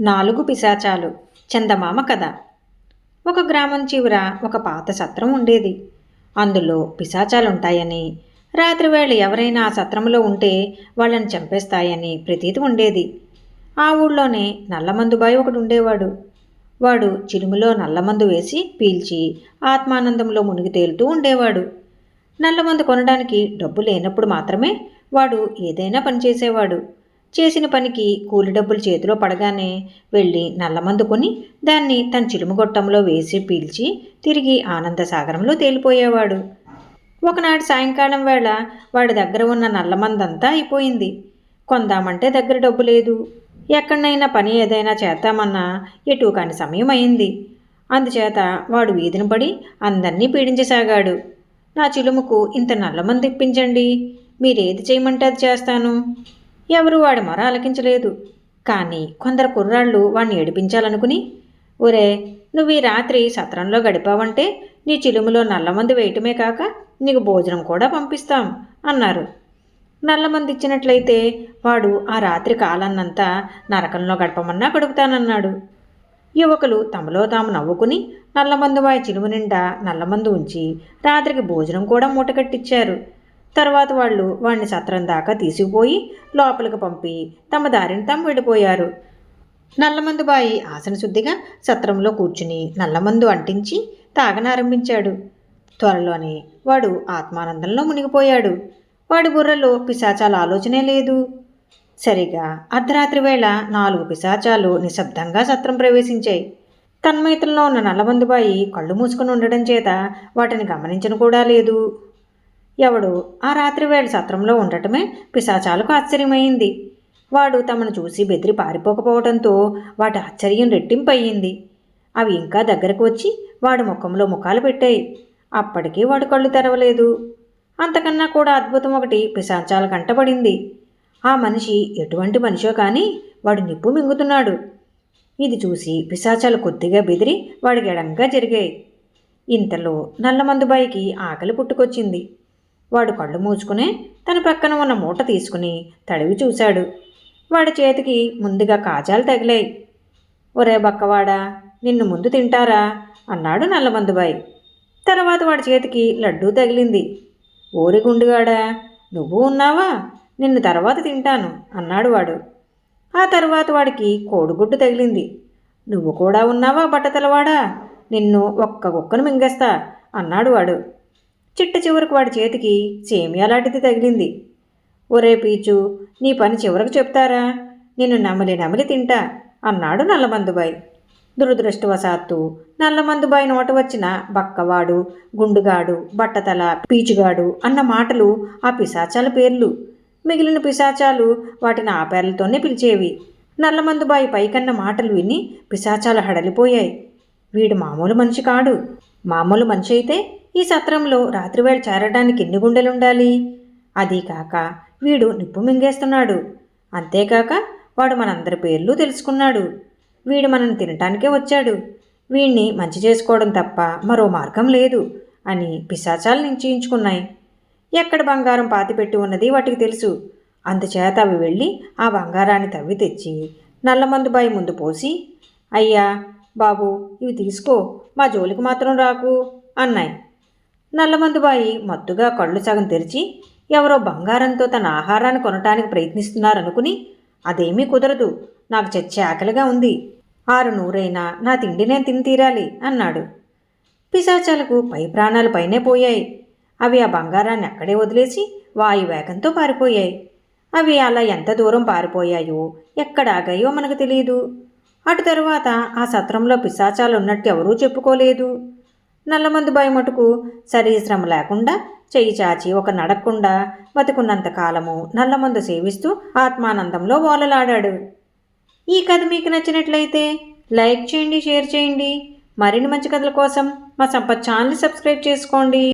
నాలుగు పిశాచాలు. చందమామ కథ. ఒక గ్రామం చివర ఒక పాత సత్రం ఉండేది. అందులో పిశాచాలుంటాయని రాత్రివేళ ఎవరైనా ఆ సత్రంలో ఉంటే వాళ్ళని చంపేస్తాయని ప్రతీతి ఉండేది. ఆ ఊళ్ళోనే నల్లమందుబాయి ఒకడు ఉండేవాడు. వాడు చిలుములో నల్లమందు వేసి పీల్చి ఆత్మానందంలో మునిగి తేలుతూ ఉండేవాడు. నల్లమందు కొనడానికి డబ్బు లేనప్పుడు మాత్రమే వాడు ఏదైనా పని చేసేవాడు. చేసిన పనికి కూలి డబ్బులు చేతిలో పడగానే వెళ్ళి నల్లమందు కొని దాన్ని తన చిలుముగొట్టంలో వేసి పీల్చి తిరిగి ఆనంద సాగరంలో తేలిపోయేవాడు. ఒకనాడు సాయంకాలం వేళ వాడి దగ్గర ఉన్న నల్లమందంతా అయిపోయింది. కొందామంటే దగ్గర డబ్బు లేదు. ఎక్కడనైనా పని ఏదైనా చేద్దామన్నా ఎటు కాని సమయం అయింది. అందుచేత వాడు వీధిని పడి అందరినీ పీడించసాగాడు. నా చిలుముకు ఇంత నల్లమంది ఇప్పించండి. మీరేది చేయమంటే అది చేస్తాను. ఎవరు వాడి మొర ఆలకించలేదు. కానీ కొందరు కుర్రాళ్ళు వాణ్ణి ఏడిపించాలనుకుని ఒరే నువ్వు ఈ రాత్రి సత్రంలో గడిపావంటే నీ చిలుములో నల్లమంది వేయటమే కాక నీకు భోజనం కూడా పంపిస్తాం అన్నారు. నల్లమంది ఇచ్చినట్లయితే వాడు ఆ రాత్రి కాలాన్నంతా నరకంలో గడపమన్నా గడుపుతానన్నాడు. యువకులు తమలో తాము నవ్వుకుని నల్లమందు నల్లమందువాయి చిలుము నిండా నల్లమందు ఉంచి రాత్రికి భోజనం కూడా మూటకట్టించారు తర్వాత వాళ్ళు వాడిని సత్రం దాకా తీసుకుపోయి లోపలికి పంపి తమ దారిని తాము వెళ్ళిపోయారు నల్లమందుబాయి ఆసన శుద్ధిగా సత్రంలో కూర్చుని నల్లమందు అంటించి తాగనారంభించాడు. త్వరలోనే వాడు ఆత్మానందంలో మునిగిపోయాడు. వాడి బుర్రలో పిశాచాల ఆలోచనే లేదు. సరిగా అర్ధరాత్రి వేళ నాలుగు పిశాచాలు నిశ్శబ్దంగా సత్రం ప్రవేశించాయి. తన్మయతల్లో ఉన్న నల్లబందుబాయి కళ్ళు మూసుకుని ఉండడం చేత వాటిని గమనించను కూడా లేదు. ఎవడు? ఆ రాత్రి వేళ సత్రంలో ఉండటమే పిశాచాలకు ఆశ్చర్యమైంది. వాడు తమను చూసి బెదిరి పారిపోకపోవడంతో వాటి ఆశ్చర్యం రెట్టింపయ్యింది. అవి ఇంకా దగ్గరకు వచ్చి వాడి ముఖంలో ముఖాలు పెట్టాయి. అప్పటికీ వాడు కళ్ళు తెరవలేదు. అంతకన్నా కూడా అద్భుతం ఒకటి పిశాచాల కంటపడింది ఆ మనిషి ఎటువంటి మనిషో కానీ వాడు నిప్పు మింగుతున్నాడు. ఇది చూసి పిశాచాలు కొద్దిగా బెదిరి వాడికి ఎడంగా జరిగాయి. ఇంతలో నల్లమందుబాయికి ఆకలి పుట్టుకొచ్చింది. వాడు కళ్ళు మూసుకునే తన పక్కన ఉన్న మూట తీసుకుని తడివి చూశాడు. వాడి చేతికి ముందుగా కాజాలు తగిలాయి. ఒరే బక్కవాడా నిన్ను ముందు తింటారా? అన్నాడు నల్లమందుబాయి. తర్వాత వాడి చేతికి లడ్డూ తగిలింది. ఓరి గుండుగాడా నువ్వు ఉన్నావా? నిన్ను తర్వాత తింటాను అన్నాడు వాడు. ఆ తర్వాత వాడికి కోడిగుడ్డు తగిలింది. నువ్వు కూడా ఉన్నావా బట్టతలవాడా? నిన్ను ఒక్క కుక్కను మింగేస్తా అన్నాడు వాడు. చిట్ట చివరకు వాడి చేతికి సేమియా లాంటిది తగిలింది. ఒరే పీచు నీ పని చివరకు చెప్తారా? నిన్ను నమలి నమలి తింటా అన్నాడు నల్లమందుబాయ్. దురదృష్టవశాత్తు నల్లమందుబాయి నోట వచ్చిన బక్కవాడు గుండుగాడు బట్టతల పీచుగాడు అన్న మాటలు ఆ పిశాచాల పేర్లు. మిగిలిన పిశాచాలు వాటిని ఆ పేర్లతోనే పిలిచేవి. నల్లమందుబాయి పైకన్న మాటలు విని పిశాచాలు హడలిపోయాయి. వీడు మామూలు మనిషి కాడు. మామూలు మనిషి అయితే ఈ సత్రంలో రాత్రివేళ చేరడానికి ఎన్ని గుండెలుండాలి? అదీ కాక వీడు నిప్పు మింగేస్తున్నాడు. అంతేకాక వాడు మనందరి పేర్లు తెలుసుకున్నాడు. వీడు మనల్ని తినటానికే వచ్చాడు. వీణ్ణి మంచి చేసుకోవడం తప్ప మరో మార్గం లేదు అని పిశాచాలు నిశ్చయించుకున్నాయి. ఎక్కడ బంగారం పాతిపెట్టి ఉన్నది వాటికి తెలుసు. అందుచేత అవి వెళ్ళి ఆ బంగారాన్ని తవ్వి తెచ్చి నల్లమందు బాయి ముందు పోసి అయ్యా బాబు ఇవి తీసుకో. మా జోలికి మాత్రం రాకు అన్నాయి. నల్లమందుబాయి మత్తుగా కళ్ళు సగం తెరిచి ఎవరో బంగారంతో తన ఆహారాన్ని కొనటానికి ప్రయత్నిస్తున్నారనుకుని అదేమీ కుదరదు నాకు చచ్చే ఆకలిగా ఉంది. ఆరు నూరైనా నా తిండి నేను తిని తీరాలి అన్నాడు. పిశాచాలకు పై ప్రాణాలు పైనే పోయాయి. అవి ఆ బంగారాన్ని అక్కడే వదిలేసి వాయు వేగంతో పారిపోయాయి. అవి అలా ఎంత దూరం పారిపోయాయో ఎక్కడాగాయో మనకు తెలియదు అటు తరువాత ఆ సత్రంలో పిశాచాలు ఉన్నట్టు ఎవరూ చెప్పుకోలేదు. నల్లమందు భయమటుకు శరీశ్రమ లేకుండా చెయ్యి చాచి ఒక నడక్కుండా బతుకున్నంత కాలము నల్లమందు సేవిస్తూ ఆత్మానందంలో ఓలలాడాడు. ఈ కథ మీకు నచ్చినట్లయితే లైక్ చేయండి షేర్ చేయండి. మరిన్ని మంచి కథల కోసం మా సంపత్ ఛానల్ సబ్స్క్రైబ్ చేసుకోండి.